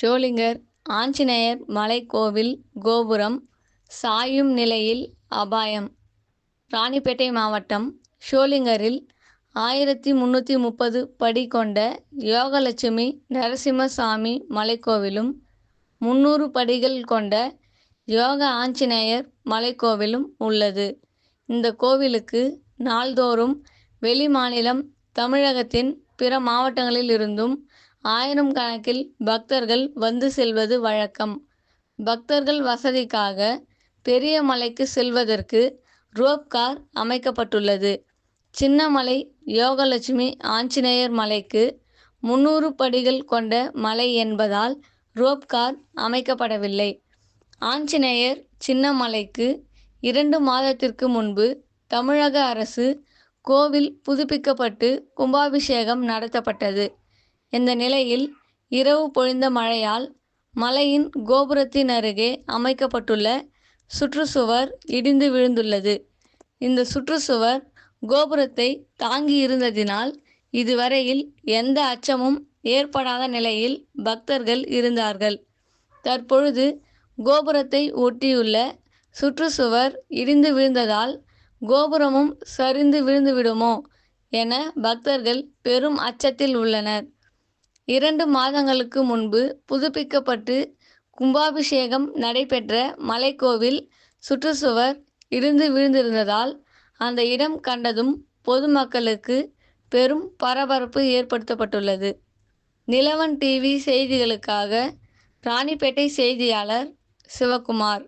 ஷோலிங்கர் ஆஞ்சநேயர் மலைக்கோவில் கோபுரம் சாயும் நிலையில் அபாயம். ராணிப்பேட்டை மாவட்டம் ஷோலிங்கரில் ஆயிரத்தி முந்நூற்றி முப்பது படி கொண்ட யோகலட்சுமி நரசிம்மசாமி மலைக்கோவிலும் முந்நூறு படிகள் கொண்ட யோக ஆஞ்சநேயர் மலைக்கோவிலும் உள்ளது. இந்த கோவிலுக்கு நாள்தோறும் வெளிமாநிலம் தமிழகத்தின் பிற மாவட்டங்களில் இருந்தும் ஆயிரம் கணக்கில் பக்தர்கள் வந்து செல்வது வழக்கம். பக்தர்கள் வசதிக்காக பெரிய மலைக்கு செல்வதற்கு ரோப் கார் அமைக்கப்பட்டுள்ளது. சின்னமலை யோகலட்சுமி ஆஞ்சநேயர் மலைக்கு முன்னூறு படிகள் கொண்ட மலை என்பதால் ரோப் கார் அமைக்கப்படவில்லை. ஆஞ்சநேயர் சின்னமலைக்கு இரண்டு மாதத்திற்கு முன்பு தமிழக அரசு கோவில் புதுப்பிக்கப்பட்டு கும்பாபிஷேகம் நடத்தப்பட்டது. இந்த நிலையில் இரவு பொழிந்த மழையால் மலையின் கோபுரத்தின் அருகே அமைக்கப்பட்டுள்ள சுற்றுச்சுவர் இடிந்து விழுந்துள்ளது. இந்த சுற்றுச்சுவர் கோபுரத்தை தாங்கி இருந்ததினால் இதுவரையில் எந்த அச்சமும் ஏற்படாத நிலையில் பக்தர்கள் இருந்தார்கள். தற்பொழுது கோபுரத்தை ஒட்டியுள்ள சுற்றுச்சுவர் இடிந்து விழுந்ததால் கோபுரமும் சரிந்து விழுந்துவிடுமோ என பக்தர்கள் பெரும் அச்சத்தில் உள்ளனர். இரண்டு மாதங்களுக்கு முன்பு புதுப்பிக்கப்பட்டு கும்பாபிஷேகம் நடைபெற்ற மலைக்கோவில் சுற்றுச்சுவர் இடிந்து விழுந்திருந்ததால் அந்த இடம் கண்டதும் பொதுமக்களுக்கு பெரும் பரபரப்பு ஏற்படுத்தப்பட்டுள்ளது. நிலவன் டிவி செய்திகளுக்காக ராணிப்பேட்டை செய்தியாளர் சிவகுமார்.